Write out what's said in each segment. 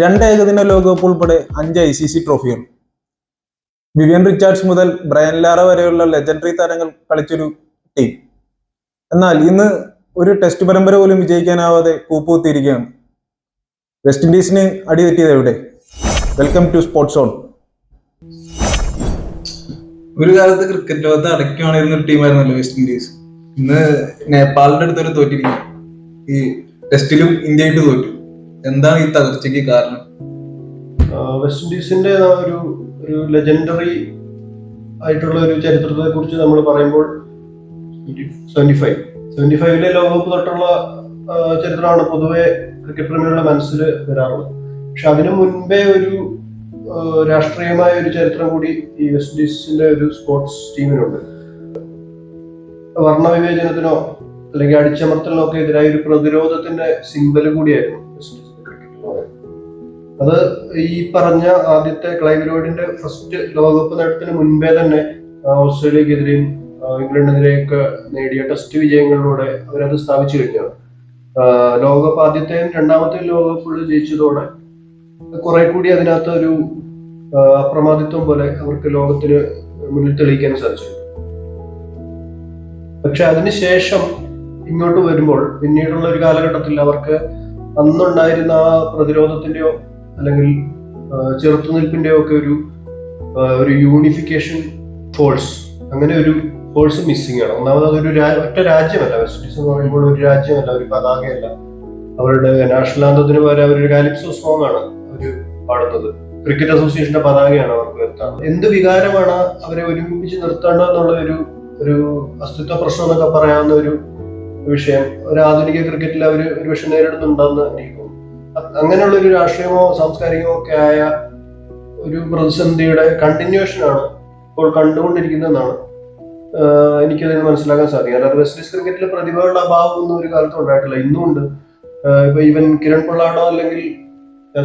രണ്ട് ഏകദിന ലോകകപ്പ് ഉൾപ്പെടെ അഞ്ച് ഐ സി സി ട്രോഫികൾ. വിവിയൻ റിച്ചാർഡ്സ് മുതൽ ബ്രയൻ ലാറ വരെയുള്ള ലെജൻഡറി താരങ്ങൾ കളിച്ചൊരു ടീം എന്നാൽ ഇന്ന് ഒരു ടെസ്റ്റ് പരമ്പര പോലും വിജയിക്കാനാവാതെ കൂപ്പുകുത്തിയിരിക്കുകയാണ്. വെസ്റ്റ് ഇൻഡീസിന് അടി തെറ്റിയത് എവിടെ? വെൽക്കം ടു സ്പോർട്സ് ഓൺ ഒരു കാലത്ത് ക്രിക്കറ്റ് ലോകത്ത് അടയ്ക്കുവാണിരുന്ന ഒരു ടീമായിരുന്നല്ലോ വെസ്റ്റ് ഇൻഡീസ് ഇന്ന് നേപ്പാളിന്റെ അടുത്തൊരു തോറ്റിരിക്കും ഈ ടെസ്റ്റിലും ഇന്ത്യയായിട്ട് തോറ്റു. എന്താണ് ഈ തകർച്ചയ്ക്ക് കാരണം? വെസ്റ്റ് ഇൻഡീസിന്റെ ഒരു ഒരു ലെജൻഡറി ആയിട്ടുള്ള ഒരു ചരിത്രത്തെ കുറിച്ച് നമ്മൾ പറയുമ്പോൾ സെവന്റി ഫൈവ് സെവന്റി ഫൈവിലെ ലോകകപ്പ് തൊട്ടുള്ള ചരിത്രമാണ് പൊതുവെ ക്രിക്കറ്റ് പ്രേമികളുടെ മനസ്സിൽ വരാറുള്ളത്. പക്ഷെ അതിനു മുൻപേ ഒരു രാഷ്ട്രീയമായ ഒരു ചരിത്രം കൂടി ഈ വെസ്റ്റ് ഇൻഡീസിന്റെ ഒരു സ്പോർട്സ് ടീമിനുണ്ട് വർണവിവേചനത്തിനോ അല്ലെങ്കിൽ അടിച്ചമർത്തലിനോ ഒക്കെ എതിരായ ഒരു പ്രതിരോധത്തിന്റെ സിമ്പൽ കൂടിയായിരുന്നു വെസ്റ്റ് പറയുന്നത് അത് ഈ പറഞ്ഞ ആദ്യത്തെ ക്ലൈവ് ലോയിഡിന്റെ ഫസ്റ്റ് ലോകകപ്പ് നേട്ടത്തിന് മുൻപേ തന്നെ ഓസ്ട്രേലിയക്കെതിരെയും ഇംഗ്ലണ്ടിനെതിരെയൊക്കെ നേടിയ ടെസ്റ്റ് വിജയങ്ങളിലൂടെ അവരത് സ്ഥാപിച്ചു കഴിഞ്ഞാണ് ലോകകപ്പ് ആദ്യത്തെയും രണ്ടാമത്തെയും ലോകകപ്പുകൾ ജയിച്ചതോടെ കുറെ കൂടി അതിനകത്ത് ഒരു അപ്രമാദിത്വം പോലെ അവർക്ക് ലോകത്തിന് മുന്നിൽ തെളിയിക്കാൻ സാധിച്ചു. പക്ഷെ അതിനുശേഷം ഇങ്ങോട്ട് വരുമ്പോൾ പിന്നീടുള്ള ഒരു കാലഘട്ടത്തിൽ അവർക്ക് അന്നുണ്ടായിരുന്ന ആ പ്രതിരോധത്തിന്റെയോ അല്ലെങ്കിൽ ചെറുത്തുനിൽപ്പിന്റെ ഒക്കെ ഒരു ഒരു യൂണിഫിക്കേഷൻ ഫോഴ്സ് അങ്ങനെ ഒരു ഫോഴ്സ് മിസ്സിംഗ് ആണ്. ഒന്നാമത് അതൊരു ഒറ്റ രാജ്യമല്ല. വെസ്റ്റ് ഇൻഡീസ് എന്ന് പറയുമ്പോൾ ഒരു രാജ്യമല്ല ഒരു പതാകയല്ല. അവരുടെ നാഷണൽ ആന്തത്തിന് പകരം അവരൊരു കാലിപ്സോ സോങ് ആണ് അവർ പാടുന്നത്. ക്രിക്കറ്റ് അസോസിയേഷന്റെ പതാകയാണ് അവർക്ക് ഉയർത്താറുള്ളത് എന്ത് വികാരമാണ് അവരെ ഒരുമിപ്പിച്ച് നിർത്തേണ്ടത് എന്നുള്ള ഒരു ഒരു അസ്തിത്വ പ്രശ്നം എന്നൊക്കെ പറയാവുന്ന ഒരു വിഷയം. ഒരു ആധുനിക ക്രിക്കറ്റിൽ അവർ ഒരു പക്ഷെ നേരിടുന്നുണ്ടെന്ന് എനിക്ക് അങ്ങനെയുള്ള ഒരു രാഷ്ട്രീയമോ സാംസ്കാരികമോ ഒക്കെ ആയ ഒരു പ്രതിസന്ധിയുടെ കണ്ടിന്യൂഷനാണ് ഇപ്പോൾ കണ്ടുകൊണ്ടിരിക്കുന്നതെന്നാണ് എനിക്കതിന് മനസ്സിലാക്കാൻ സാധിക്കും. അല്ലാതെ വെസ്റ്റ് ഇൻഡീസ് ക്രിക്കറ്റിലെ പ്രതിഭകളുടെ അഭാവം ഒന്നും ഒരു കാലത്തും ഉണ്ടായിട്ടില്ല. ഇന്നും ഉണ്ട് ഇപ്പൊ ഈവൻ കിരൺ പൊള്ളാടോ അല്ലെങ്കിൽ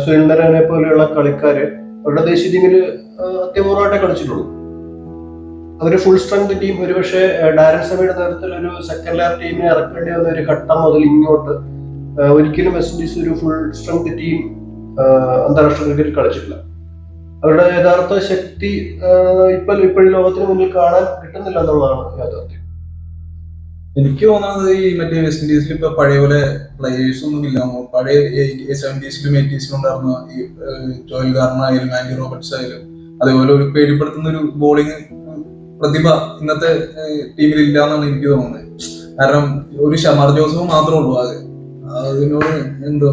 സുനിൽ നരനെ പോലെയുള്ള കളിക്കാര് അവരുടെ ദേശീയ ടീമിൽ അത്യപൂർവമായിട്ടേ കളിച്ചിട്ടുള്ളൂ. അവർ ഫുൾ സ്ട്രെങ്ത് ടീം ഒരുപക്ഷെ ഡാരൻ സമയുടെ ഒരു സെക്കൻഡ് ലെയർ ടീമിനെ ഇറക്കേണ്ടി വന്ന ഒരു ഘട്ടം മുതൽ ഇങ്ങോട്ട് ഒരിക്കലും വെസ്റ്റ് ഇൻഡീസ് ഒരു ഫുൾ സ്ട്രെങ്ത് ടീം അന്താരാഷ്ട്ര ക്രിക്കറ്റിൽ കളിച്ചിട്ടില്ല. അവരുടെ യഥാർത്ഥ ശക്തി ഇപ്പൊ ഇപ്പോഴും ലോകത്തിന് മുന്നിൽ കാണാൻ കിട്ടുന്നില്ല എന്നുള്ളതാണ് യാഥാർത്ഥ്യം. എനിക്ക് തോന്നുന്നത് ഈ മറ്റേ വെസ്റ്റ് ഇൻഡീസിൽ ഇപ്പൊ പഴയ പോലെ പ്ലേയേഴ്സ് ഒന്നും ഇല്ല. പഴയ സെവന്റീസിലും എയ്റ്റീസിലും ഉണ്ടായിരുന്ന ഈ ജോയൽ ഗാർണർ ആയാലും ആൻഡി റോബർട്ട്സ് ആയാലും അതേപോലെ ഒരു പേടിപ്പെടുത്തുന്ന ഒരു ബോളിംഗ് പ്രതിഭ ഇന്നത്തെ ടീമിൽ ഇല്ല എന്നാണ് എനിക്ക് തോന്നുന്നത്. കാരണം ഒരു ഷമാർ ജോസഫ് മാത്രമേ ഉള്ളൂ അതിനോട്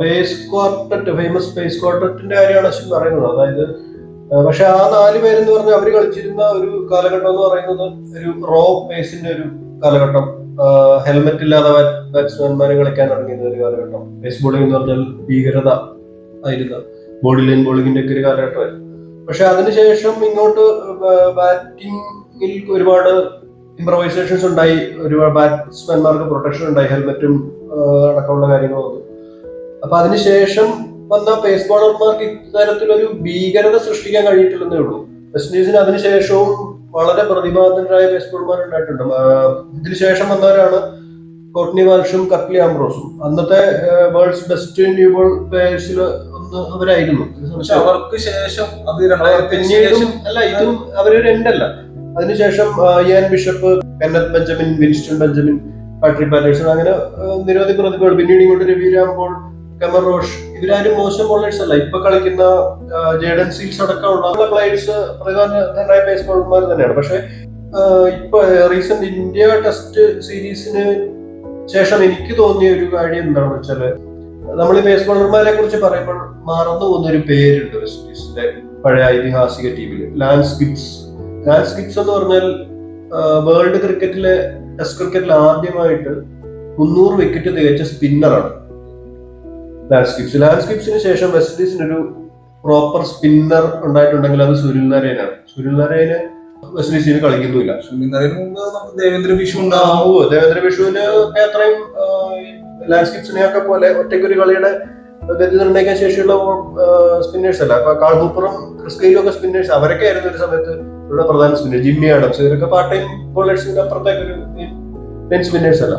പേസ് ക്വാർട്ടറ്റ് ഫേമസ് പേസ് ക്വാർട്ടറ്റിന്റെ കാര്യമാണ് അശ്വിൻ പറയുന്നത്. അതായത് പക്ഷെ ആ നാല് പേരെന്ന് പറഞ്ഞാൽ അവർ കളിച്ചിരുന്ന ഒരു കാലഘട്ടം എന്ന് പറയുന്നത് ഒരു റോ പേസിന്റെ ഒരു കാലഘട്ടം. ഹെൽമെറ്റ് ഇല്ലാതെ ബാറ്റ്സ്മാൻമാരെ കളിക്കാൻ തുടങ്ങിയത് ഒരു കാലഘട്ടം. പേസ് ബോളിംഗ് എന്ന് പറഞ്ഞാൽ ഭീകരത ആയിരുന്ന. ബോഡി ലൈൻ ബോളിംഗിന്റെ ഒക്കെ ഒരു കാലഘട്ടമായിരുന്നു. പക്ഷെ അതിനുശേഷം ഇങ്ങോട്ട് ബാറ്റിംഗിൽ ഒരുപാട് ഇംപ്രവൈസേഷൻസ് ഉണ്ടായി. ഒരുപാട് ബാറ്റ്സ്മാൻമാർക്ക് പ്രൊട്ടക്ഷൻ ഉണ്ടായി. ഹെൽമെറ്റും അടക്കമുള്ള കാര്യങ്ങൾ വന്നു അപ്പൊ അതിനുശേഷം വന്ന പേസ് ബോളർമാർക്ക് ഇത്തരത്തിലൊരു ഭീകരത സൃഷ്ടിക്കാൻ കഴിഞ്ഞിട്ടില്ലെന്നേ ഉള്ളൂ. വെസ്റ്റ് ഇൻഡീസിന് അതിനുശേഷവും വളരെ പ്രതിഭാതരായ പേസ് ബോളർമാർ ഉണ്ടായിട്ടുണ്ട്. ഇതിനുശേഷം വന്നവരാണ് കോട്ട്നി വാൽഷും കപ്ലി ആംബ്രോസും. അന്നത്തെ വേൾഡ്സ് ബെസ്റ്റ് ന്യൂ ബോൾ പ്ലേയേഴ്സിൽ ഒന്ന് അവരായിരുന്നു. പക്ഷെ അവർക്ക് ശേഷം അത് പിന്നീടും അല്ല ഇതും അവർ രണ്ടല്ല അതിനുശേഷം Ian Bishop Kenneth Benjamin Winston Benjamin Patrick Patterson അങ്ങനെ നിരവധി പ്രതിഭകൾ. പിന്നീട് ഇങ്ങോട്ട് രവി കമർ റോഷ് ഇവരാരും മോശം ബോളേഴ്സ് അല്ല. ഇപ്പൊ കളിക്കുന്ന ജേഡൻ സീൽസ് അടക്കമുള്ള പ്ലേയേഴ്സ് പ്രധാനമായ പേസ് ബോളർമാർ തന്നെയാണ്. പക്ഷെ ഇപ്പൊ റീസെന്റ് ഇന്ത്യ ടെസ്റ്റ് സീരീസിന് ശേഷം എനിക്ക് തോന്നിയ ഒരു കാര്യം എന്താണെന്ന് വെച്ചാൽ നമ്മൾ ഈ പേസ് ബോളർമാരെ കുറിച്ച് പറയുമ്പോൾ മറന്നു പോകുന്ന ഒരു പേരുണ്ട് വെസ്റ്റ് ഇൻഡീസിന്റെ പഴയ ഐതിഹാസിക ടീമിൽ ലാൻസ് ഗിബ്സ് ലാൻസ് ഗിബ്സ് എന്ന് പറഞ്ഞാൽ വേൾഡ് ക്രിക്കറ്റിലെ ടെസ്റ്റ് ക്രിക്കറ്റിൽ ആദ്യമായിട്ട് മുന്നൂറ് വിക്കറ്റ് തികച്ച സ്പിന്നറാണ് ലാൻഡ്സ്കിപ്സ് ലാൻഡ്സ്കിപ്സിന് ശേഷം വെസ്റ്റ് ഇൻഡീസിന് ഒരു പ്രോപ്പർ സ്പിന്നർ ഉണ്ടായിട്ടുണ്ടെങ്കിൽ അത് സുനിൽ നരേനാണ് സുനിൽ നരേന് വെസ്റ്റ് ഇൻഡീസിന് കളിക്കുന്നുമില്ല. സുനിൽ മുമ്പ് നമുക്ക് ദേവേന്ദ്ര വിഷു ഉണ്ടാവും ദേവേന്ദ്ര വിഷുവിന് ഒക്കെ ലാൻഡ്സ്കിപ്സിനെ ഒക്കെ പോലെ ഒറ്റയ്ക്കൊരു കളിയുടെ ഗതി നിർണയിക്കാൻ ശേഷിയുള്ള സ്പിന്നേഴ്സ് അല്ല. അപ്പൊ കാൾ ഹൂപ്പറും ക്രിസ് ഒക്കെ സ്പിന്നേഴ്സ് അവരൊക്കെ ആയിരുന്നു ഒരു സമയത്ത് ഇവിടെ പ്രധാന സ്പിന്നർ ജിമ്മി ആഡംസ്. ഇവരൊക്കെ പാർട്ട് ടൈം ബോളേഴ്സിന്റെ അപ്പുറത്തേക്ക് ഒരു മെയിൻ സ്പിന്നേഴ്സ് അല്ല.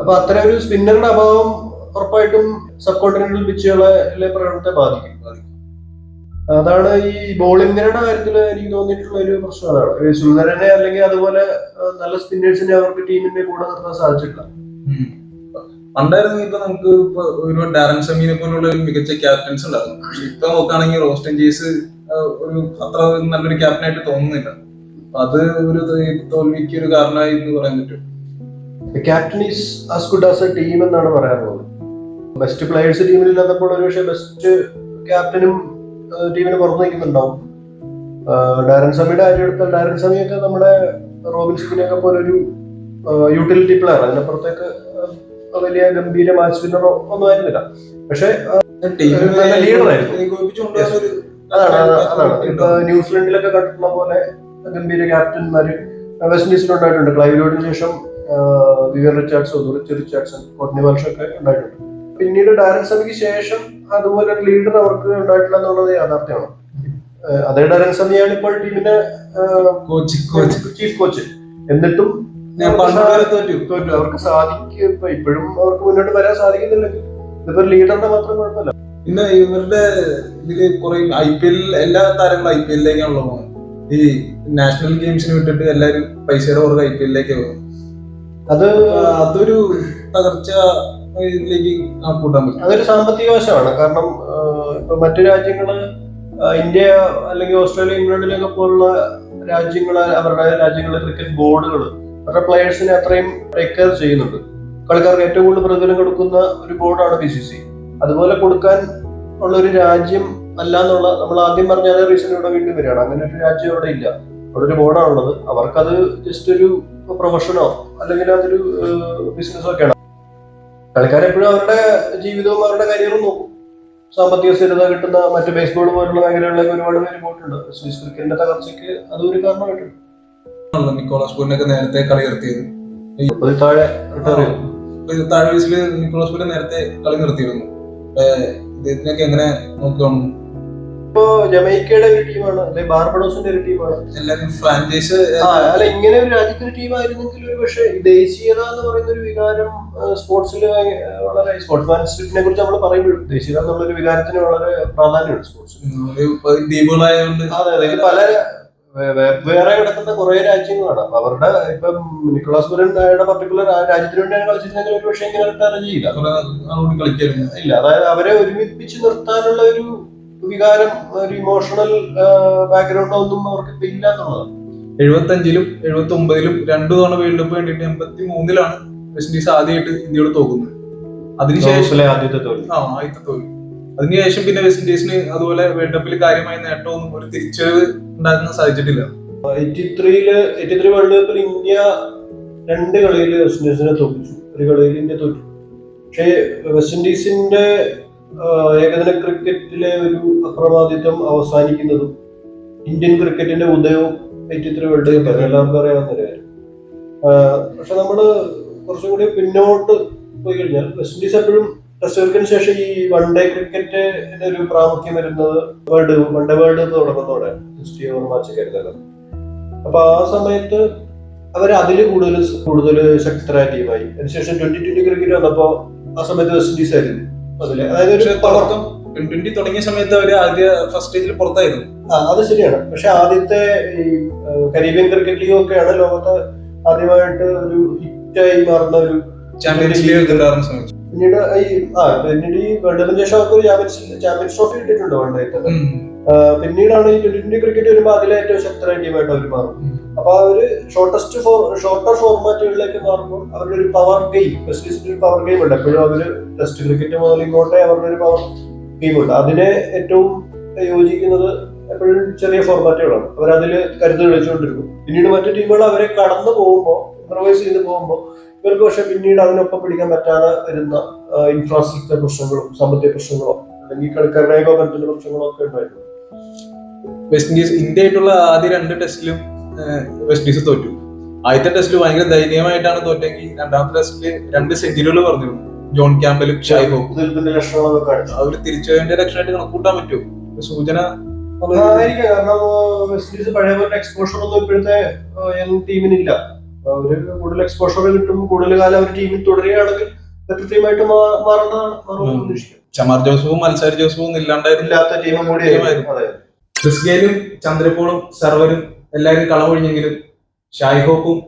അപ്പൊ അത്ര ഒരു സ്പിന്നറുടെ അഭാവം ഉറപ്പായിട്ടും സബ് കോണ്ടിനെന്റൽ പിച്ചുകളെ പ്രകടനത്തെ ബാധിക്കും അതാണ് ഈ ബോളിംഗിന്റെ കാര്യത്തിൽ എനിക്ക് തോന്നിയിട്ടുള്ള ഒരു പ്രശ്നം അതാണ്. സുന്ദരനെ അല്ലെങ്കിൽ അതുപോലെ നല്ല സ്പിന്നേഴ്സിനെ അവർക്ക് ടീമിന്റെ കൂടെ നിർത്താൻ സാധിച്ചിട്ടില്ല. പണ്ടായിരുന്നു ഇപ്പൊ നമുക്ക് ഒരു ഡാരൻ സമീനെ പോലുള്ള ഒരു മികച്ച ക്യാപ്റ്റൻസ് ഉണ്ടായിരുന്നു. പക്ഷെ ഇപ്പൊ നോക്കുകയാണെങ്കിൽ റോസ്റ്റൻ ജേസ് ഒരു അത്ര നല്ലൊരു ക്യാപ്റ്റനായിട്ട് തോന്നുന്നില്ല. അത് ഒരു തോൽവിക്ക് ഒരു കാരണമായി എന്ന് പറയാൻ പറ്റും. Captain is as good as a team എന്നാണ് പറയാറുള്ളത്. ബെസ്റ്റ് പ്ലെയേഴ്സ് ടീമിൽ ഇല്ലാത്തപ്പോൾ ഒരു പക്ഷേ ബെസ്റ്റ് ക്യാപ്റ്റനും ടീമിന് പുറത്ത് നിൽക്കുന്നുണ്ടാവും. ഡാരൻ സമിയുടെ കാര്യം എടുത്താൽ ഡാരൻ സമിയൊക്കെ നമ്മുടെ റോബിൻ സിങ്ങിനെയൊക്കെ പോലെ ഒരു യൂട്ടിലിറ്റി പ്ലെയർ അതിനപ്പുറത്തേക്ക് വലിയ ഗംഭീര മാച്ച് വിന്നറോ ഒന്നും ആയിരുന്നില്ല. പക്ഷെ ലീഡറായിരുന്നു അതാണ് അതാണ്, ന്യൂസിലൻഡിലൊക്കെ കണ്ടിട്ടുള്ള പോലെ ഗംഭീര ക്യാപ്റ്റന്മാര് വെസ്റ്റ് ഇൻഡീസിൽ ഉണ്ടായിട്ടുണ്ട്. ക്ലൈവിലോഡിന് ശേഷം ആ, വിവിയൻ റിച്ചാർഡ്സോ റിച്ച് റിച്ചാർഡ്സൺ കോട്നി വർഷമൊക്കെ ഉണ്ടായിട്ടുണ്ട്. പിന്നീട് ഡാരൻ സമിക്ക് ശേഷം അതുപോലെ ഒരു ലീഡർ അവർക്ക് ഉണ്ടായിട്ടില്ല എന്നുള്ളത് യാഥാർത്ഥ്യമാണ്. അതേ ഡാരൻ സമിയാണ് ഇപ്പോൾ ടീമിന്റെ കോച്ച് കോച്ച്. Chief coach. എന്നിട്ടും തോറ്റു. തോറ്റു. അവർക്ക് സാധിക്കും ഇപ്പൊ ഇപ്പോഴും അവർക്ക് മുന്നോട്ട് വരാൻ സാധിക്കുന്നില്ല. ഇതിപ്പോ ലീഡറിന്റെ മാത്രം കുഴപ്പമില്ല. പിന്നെ ഇവരുടെ ഇതിൽ കുറെ ഐ പി എൽ എല്ലാ താരങ്ങളും ഐ പി എല്ലിലേക്കാണല്ലോ പോകുന്നത് ഈ നാഷണൽ ഗെയിംസിന് വിട്ടിട്ട് എല്ലാവരും പൈസയുടെ പുറകെ ഐ പി എല്ലിലേക്ക് പോകും അത് അതൊരു തകർച്ച അതൊരു സാമ്പത്തിക വശമാണ്. കാരണം ഇപ്പൊ മറ്റു രാജ്യങ്ങൾ ഇന്ത്യ അല്ലെങ്കിൽ ഓസ്ട്രേലിയ ഇംഗ്ലണ്ടിലൊക്കെ പോലുള്ള രാജ്യങ്ങൾ അവരുടെ രാജ്യങ്ങളിലെ ക്രിക്കറ്റ് ബോർഡുകൾ അവരുടെ പ്ലെയേഴ്സിനെ അത്രയും ടേക്ക് കെയർ ചെയ്യുന്നുണ്ട്. കളിക്കാർക്ക് ഏറ്റവും കൂടുതൽ പ്രതിഫലം കൊടുക്കുന്ന ഒരു ബോർഡാണ് ബി സി സി അതുപോലെ കൊടുക്കാൻ ഉള്ള ഒരു രാജ്യം അല്ല എന്നുള്ള നമ്മൾ ആദ്യം പറഞ്ഞ അതേ റീസൺ ഇവിടെ വീണ്ടും വരികയാണ്. അങ്ങനെ ഒരു രാജ്യം അവിടെ ഇല്ല. അവിടെ ഒരു ബോർഡാണുള്ളത് അവർക്കത് ജസ്റ്റ് ഒരു പ്രൊഫഷനോ അല്ലെങ്കിൽ അതൊരു ബിസിനസ്സോ ഒക്കെയാണ്. കളിക്കാരെപ്പോഴും അവരുടെ ജീവിതവും അവരുടെ കരിയറും നോക്കും. സാമ്പത്തിക സ്ഥിരത കിട്ടുന്ന മറ്റ് ബേസ്ബോൾ പോലുള്ള മേഖലകളിലേക്ക് ഒരുപാട് പേര് പോയിട്ടുണ്ട്. സ്വിസ് ക്രിക്കറ്റിന്റെ തകർച്ചയ്ക്ക് അതൊരു കാരണമായിട്ടുണ്ട്. നിക്കോളാസ് പൂരിനൊക്കെ നേരത്തെ കളി നിർത്തിയത്. താഴെ താഴെ വയസ്സിൽ നിക്കോളാസ് പൂരി നേരത്തെ കളി നിർത്തിയിരുന്നു. ഇദ്ദേഹത്തിനൊക്കെ എങ്ങനെ നോക്കണം ഇപ്പോ ജമൈക്കയുടെ ഒരു ടീമാണ് അല്ലെങ്കിൽ ബാർബഡോസിന്റെ ഒരു ടീമാണ്. എല്ലാരും ഫ്രാഞ്ചൈസ് അല്ല ഇങ്ങനെ ഒരു രാജ്യത്തിന്റെ ടീമായിരുന്നെങ്കിൽ ഒരു പക്ഷേ ദേശീയത എന്ന് പറയുന്ന ഒരു വികാരം സ്പോർട്സിൽ വളരെ സ്പോർട്സ്മാൻഷിപ്പിനെ കുറിച്ച് നമ്മൾ പറയുമ്പോഴും ദേശീയത എന്നുള്ള ഒരു വികാരത്തിന് വളരെ പ്രാധാന്യമുണ്ട് സ്പോർട്സിൽ ദ്വീപുകളായതുകൊണ്ട് അതെ അതെ. പല വേറെ കിടക്കുന്ന കുറെ രാജ്യങ്ങളാണ്. അപ്പൊ അവരുടെ ഇപ്പം നിക്കോളാസ് പുരൻ അയാളുടെ പർട്ടിക്കുലർ രാജ്യത്തിന് വേണ്ടിയാണ് കളിച്ചിരുന്നെങ്കിൽ ഒരു പക്ഷേ ഇങ്ങനെ റിട്ടയർ ചെയ്യില്ല ഇല്ല അതായത് അവരെ ഒരുമിപ്പിച്ച് നിർത്താനുള്ള ഒരു വികാരം ഒരു ഇമോഷണൽ ബാക്ക്ഗ്രൗണ്ട് ഒന്നും അവർക്ക് ഇല്ല എന്നുള്ളതാണ് എഴുപത്തി അഞ്ചിലും എഴുപത്തി ഒമ്പതിലും രണ്ടു തവണ വേൾഡ് കപ്പ് വേണ്ടിയിട്ട് എൺപത്തി മൂന്നിലാണ് വെസ്റ്റ് ഇൻഡീസ് ആദ്യമായിട്ട് ഇന്ത്യയോട് തോക്കുന്നത്. അതിനുശേഷം ആദ്യത്തെ തോൽവി. ആ ആദ്യത്തെ തോൽവി. അതിനുശേഷം പിന്നെ വെസ്റ്റ് ഇൻഡീസിന് അതുപോലെ വേൾഡ് കപ്പിൽ കാര്യമായ നേട്ടമൊന്നും ഒരു തിരിച്ചറിവ് ഉണ്ടാക്കാൻ സാധിച്ചിട്ടില്ല. എയ്റ്റി ത്രീയിൽ എയ്റ്റി ത്രീ വേൾഡ് കപ്പിൽ ഇന്ത്യ രണ്ട് കളിയിൽ വെസ്റ്റ് ഇൻഡീസിനെ തോൽപ്പിച്ചു. ഒരു കളിയിൽ ഇന്ത്യ തോറ്റു. പക്ഷേ വെസ്റ്റ് ഇൻഡീസിന്റെ ഏകദിന ക്രിക്കറ്റിലെ ഒരു അപ്രമാദിത്വം അവസാനിക്കുന്നതും ഇന്ത്യൻ ക്രിക്കറ്റിന്റെ ഉദയവും എയ്റ്റി വേൾഡ് കപ്പ് എല്ലാവർക്കും അറിയാവുന്ന ഒരു കാര്യം. പക്ഷെ നമ്മൾ കുറച്ചും കൂടി പിന്നോട്ട് പോയി കഴിഞ്ഞാൽ വെസ്റ്റ് ഇൻഡീസ് എപ്പോഴും ടെസ്റ്റ് ക്രിക്കറ്റിന് ശേഷം ഈ വൺ ഡേ ക്രിക്കറ്റിന്റെ ഒരു പ്രാമുഖ്യം വരുന്നത് world one day world cup തുടങ്ങുന്നതോടെ sixty over match കരുതലും അപ്പൊ ആ സമയത്ത് അവർ അതിൽ കൂടുതൽ കൂടുതൽ ശക്തരായ ടീമായി അതിനുശേഷം ട്വന്റി ട്വന്റി ക്രിക്കറ്റ് വന്നപ്പോ ആ സമയത്ത് വെസ്റ്റ് ഇൻഡീസ് ആയിരുന്നു. അതിൽ അതായത് ഒരു ട്വന്റി തുടങ്ങിയ സമയത്ത് അവർ ആദ്യ ഫസ്റ്റ് സ്റ്റേജിൽ പുറത്തായിരുന്നു. ആ, അത് ശരിയാണ്. പക്ഷെ ആദ്യത്തെ ഈ കരീബിയൻ ക്രിക്കറ്റ് ലീഗ് ഒക്കെയാണ് ലോകത്ത് ആദ്യമായിട്ട് ഒരു ഹിറ്റായി മാറുന്ന ഒരു ചാമ്പ്യൻസ് ലീഗ് പിന്നീട് ഈ ആ പിന്നീട് ഈ വേൾഡ് കപ്പിന് ശേഷം അവർക്ക് ഒരു ചാമ്പ്യൻസ് ട്രോഫി കിട്ടിയിട്ടുണ്ട് ഉം. പിന്നീടാണ് ഈ ട്വന്റി ട്വന്റി ക്രിക്കറ്റ് വരുമ്പോൾ അതിലെ ഏറ്റവും ശക്തരായ ടീമായിട്ട് അവർ മാറും. അപ്പൊ ആ ഒരു ഷോർട്ടസ്റ്റ് ഫോർ ഷോർട്ടർ ഫോർമാറ്റുകളിലേക്ക് മാറുമ്പോൾ അവരുടെ ഒരു പവർ ഗെയിം ടെസ്റ്റ് ഒരു പവർ ഗെയിം ഉണ്ട്. എപ്പോഴും അവർ ടെസ്റ്റ് ക്രിക്കറ്റ് മുതൽ ഇങ്ങോട്ടെ അവരുടെ ഒരു പവർ ഗെയിം ഉണ്ട്. അതിനെ ഏറ്റവും യോജിക്കുന്നത് എപ്പോഴും ചെറിയ ഫോർമാറ്റുകളാണ് അവരതിൽ കരുതൽ കളിച്ചുകൊണ്ടിരിക്കും. പിന്നീട് മറ്റു ടീമുകൾ അവരെ കടന്നു പോകുമ്പോൾ ഇംപ്രവൈസ് ചെയ്ത് പോകുമ്പോൾ ഇവർക്ക് പക്ഷെ പിന്നീട് അതിനൊപ്പം പിടിക്കാൻ പറ്റാതെ വരുന്ന ഇൻഫ്രാസ്ട്രക്ചർ പ്രശ്നങ്ങളും സാമ്പത്തിക പ്രശ്നങ്ങളോ അല്ലെങ്കിൽ കളിക്കാരുടെ ഏകോപനത്തിന്റെ പ്രശ്നങ്ങളോ ഒക്കെ ഉണ്ടായിരുന്നു. വെസ്റ്റ് ഇൻഡീസ് ഇന്ത്യ ആയിട്ടുള്ള ആദ്യ രണ്ട് ടെസ്റ്റിലും വെസ്റ്റ് ഇൻഡീസ് തോറ്റു. ആദ്യത്തെ ടെസ്റ്റിൽ ഭയങ്കര ദയനീയമായിട്ടാണ് തോറ്റെങ്കിൽ രണ്ടാമത്തെ ടെസ്റ്റിൽ രണ്ട് സെഞ്ചുറികൾ പറഞ്ഞു. ജോൺ ക്യാമ്പലും ഷൈബും അവർ തിരിച്ചുവരേണ്ട ലക്ഷണമായിട്ട് കണക്കൂട്ടാൻ പറ്റുമോ? ഒരു സൂചന എക്സ്പോഷർ ഒന്നും ഇപ്പോഴത്തെ യങ് ടീമിനില്ല അവർ കൂടുതൽ എക്സ്പോഷർ കിട്ടും കൂടുതൽ കാലം അവർ ടീമിൽ തുടരുകയാണെങ്കിൽ കൃത്യമായിട്ട് മാ- മാറേണ്ടതാണ് പ്രതീക്ഷിക്കാം ചമാർ ജോസഫും മത്സരി ജോസഫും ഒന്നും ഇല്ലാണ്ടായിരുന്നില്ല ഇല്ലാത്ത ടീമും കൂടി ചന്ദ്രപോളും സർവരും എല്ലാവരും കളമൊഴിഞ്ഞെങ്കിലും ഷായ് ചമാർ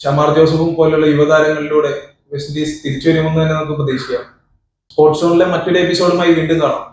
ഷമാർ ജോസഫും പോലുള്ള യുവതാരങ്ങളിലൂടെ വെസ്റ്റ് ഇൻഡീസ് തിരിച്ചു വരുമെന്ന് തന്നെ നമുക്ക് പ്രതീക്ഷിക്കാം. സ്പോർട്സ് സോണിലെ മറ്റൊരു എപ്പിസോഡുമായി വീണ്ടും കാണാം.